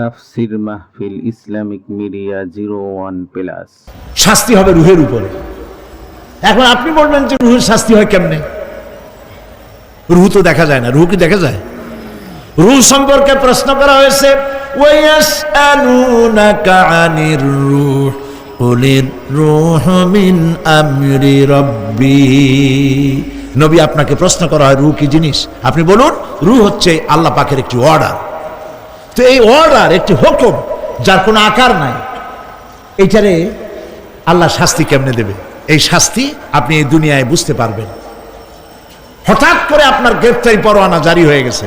তাফসির মাহফিল Islamic media zero one plus. শাস্তি হবে রুহের উপরে। এখন আপনি বলবেন যে রুহের শাস্তি হয় কেমনে? রুহ তো দেখা যায় না, রুহ কি দেখা যায়? রুহ সম্পর্কে প্রশ্ন করা হয়েছে ওয়াসআলুনাকা আনির রূহ, কুলির রূহ মিন আমরি রাব্বি। নবী আপনাকে প্রশ্ন করা হয়, রুহ কি জিনিস? আপনি বলুন, রুহ হচ্ছে আল্লাহ পাকের একটি অর্ডার তো এই অর্ডার একটি হুকুম, যার কোনো আকার নাই। এইটারে আল্লাহ শাস্তি কেমনে দেবে? এই শাস্তি আপনি এই দুনিয়ায় বুঝতে পারবেন। হঠাৎ করে আপনার গ্রেফতারি পরোয়ানা জারি হয়ে গেছে।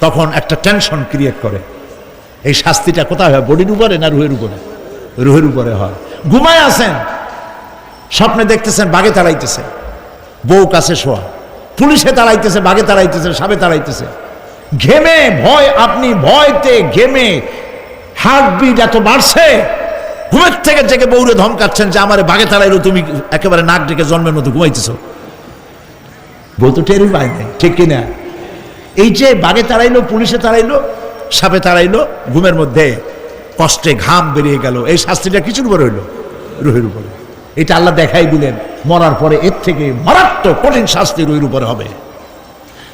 তখন একটা টেনশন ক্রিয়েট করে। এই শাস্তিটা কোথায় হয়? বডির উপরে না রুহের উপরে? রুহের উপরে হয়। ঘুমায় আছেন। স্বপ্নে দেখতেছেন, বাগে তাড়াইতেছে। বউ কাছে শোয়া। পুলিশে তাড়াইতেছে, বাগে তাড়াইতেছে, সাবে তাড়াইতেছে। ঘেমে ভয়, আপনি ভয়তে ঘেমে হার্টবিট এত বাড়ছে। ঘুমের থেকে জেগে বউরে ধমকাচ্ছেন যে, আমার বাগে তাড়াইলো, তুমি একেবারে নাক ডেকে জন্মের মতো ঘুমাইতেছ। বউ তো টেরই পায় নাই, ঠিক কিনা? এই যে বাগে তাড়াইলো, পুলিশে তাড়াইলো, সাপে তাড়াইলো, ঘুমের মধ্যে কষ্টে ঘাম বেরিয়ে গেল। এই শাস্তিটা কিছুর উপরে হইল? রুহের উপরে। এটা আল্লাহ দেখাই দিলেন, মরার পরে এর থেকে মারাত্মক কঠিন শাস্তি রুহের উপরে হবে।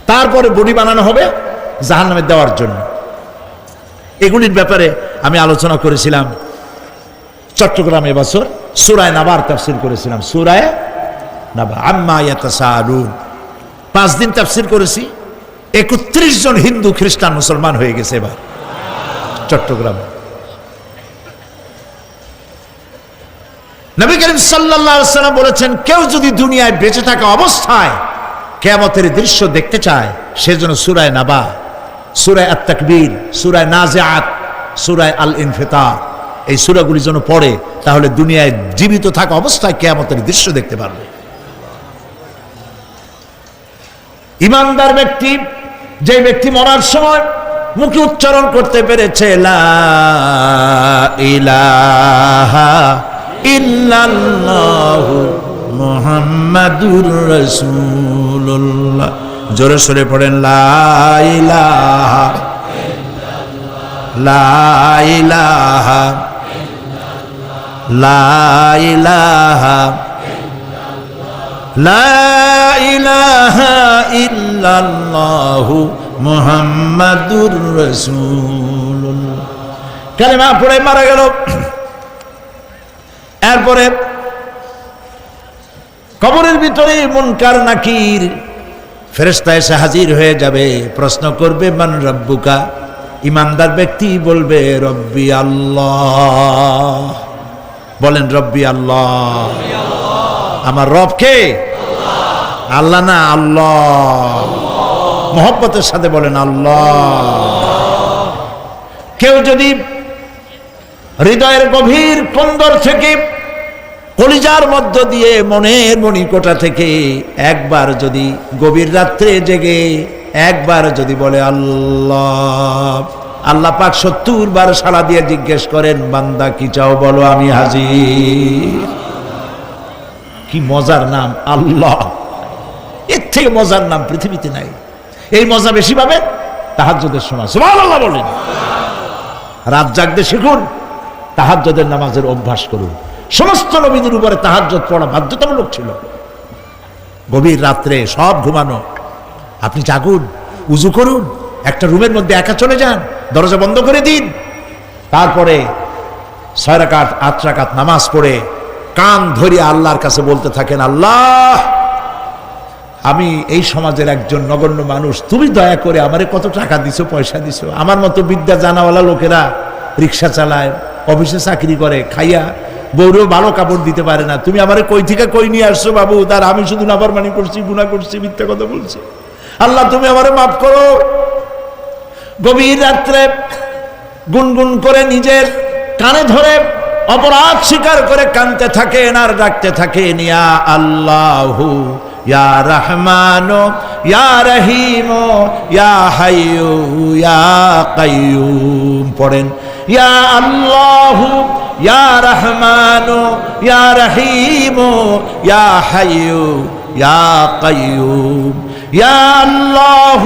তারপরে বডি বানানো হবে জাহান নামে দেওয়ার জন্য। এগুলির ব্যাপারে আমি আলোচনা করেছিলাম। চট্টগ্রাম এবছর সুরায় নাবার তাফসির করেছিলাম। সুরায় নাবা আম্মা ইয়াতাসালুন। পাঁচ দিন তাফসির করেছি। একত্রিশ জন হিন্দু খ্রিস্টান মুসলমান হয়ে গেছে এবার। চট্টগ্রামে। নবী করিম সাল্লাম বলেছেন, কেউ যদি দুনিয়ায় বেঁচে থাকা অবস্থায় কেয়ামতের দৃশ্য দেখতে চায় সেজন্য সুরায় নাবা সুরায় আত তাকবীর সুরায় নাজিআত, সুরায় আল ইনফিতার এই সুরাগুলি যেন পড়ে, তাহলে দুনিয়ায় জীবিত থাকা অবস্থায় কেয়ামতের দৃশ্য দেখতে পারবে। ইমানদার ব্যক্তি যে ব্যক্তি মরার সময় মুখে উচ্চারণ করতে পেরেছে মুহাম্মাদুর রাসূলুল্লাহ। জোরে সরে পড়েন পড়ে মারা গেল। এরপরে কবরের ভিতরে মুনকার নাকির ফেরেশতা এসে হাজির হয়ে যাবে। প্রশ্ন করবে, মান রব্বুকা? ইমানদার ব্যক্তি বলবে, রব্বি আল্লাহ। বলেন, রব্বি আল্লাহ। আমার রব কে? আল্লাহ। না আল্লাহ। মোহব্বতের সাথে বলেন, আল্লাহ। কেউ যদি হৃদয়ের গভীর কন্দর থেকে কলিজার মধ্য দিয়ে মনের মণিকোটা থেকে একবার যদি গভীর রাত্রে জেগে, একবার যদি বলে, আল্লাহ। আল্লাহ পাক সত্তর বার সাড়া দিয়ে জিজ্ঞেস করেন, বান্দা, কি চাও বলো, আমি হাজির। কি মজার নাম, আল্লাহ। এর থেকে মজার নাম পৃথিবীতে নাই। এই মজা বেশি পাবে তাহাজ্জুদের সময়। সুবহানাল্লাহ বলেন। রাত জাগতে শিখুন, তাহাজ্জুদের নামাজের অভ্যাস করুন। সমস্ত নবীদের উপরে তাহাজ্জুদ পড়া বাধ্যতামূলক ছিল। গভীর রাত্রে সব ঘুমানো। আপনি জাগুন, উজু করুন, একটা রুমের মধ্যে একা চলে যান, দরজা বন্ধ করে দিন। তারপরে ছয় রাকাত, আট নামাজ পড়ে কান ধরিয়ে আল্লাহর কাছে বলতে থাকেন, আল্লাহ, আমি এই সমাজের একজন নগণ্য মানুষ, তুমি দয়া করে আমারে কত টাকা দিছো, পয়সা দিছো? আমার মতো বিদ্যা জানাওয়ালা লোকেরা রিক্সা চালায়, অফিসে চাকরি করে, খাইয়া বউরেও ভালো কাপড় দিতে পারে না। তুমি আমার কই থেকে কই নিয়ে আসছো বাবু? তার আমি শুধু নাফরমানি করছি গুণা করছি, মিথ্যা কথা বলছি। আল্লাহ, তুমি আমারে মাফ করো। গভীর রাত্রে গুনগুন করে নিজের কানে ধরে অপরাধ স্বীকার করে কানতে থাকেন আর ডাকতে থাকেন ইয়া আল্লাহ, ইয়া রহমান, ইয়া রহিম, ইয়া হাইয়ু, ইয়া কাইয়ুম। পড়েন, ইয়া আল্লাহ ইয়া রহমান, ইয়া রহিম, ইয়া হাইয়ু, ইয়া কাইয়ুম, ইয়া আল্লাহ,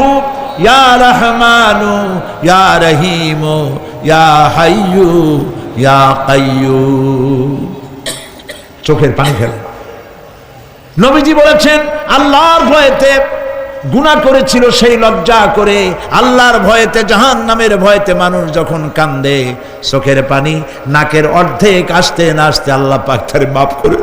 ইয়া রহমানু, ইয়া রহিমু, ইয়া হাইয়ু, ইয়া কাইয়ুম। চোখের পানি ফেলে। নবীজি বলেছেন, আল্লাহর ভয়েতে গুণা করেছিল সেই লজ্জা করে আল্লাহর ভয়েতে জাহান নামের ভয়েতে মানুষ যখন কান্দে, চোখের পানি নাকের অর্ধেক আসতে না আসতে আল্লাহ পাক তার মাফ করে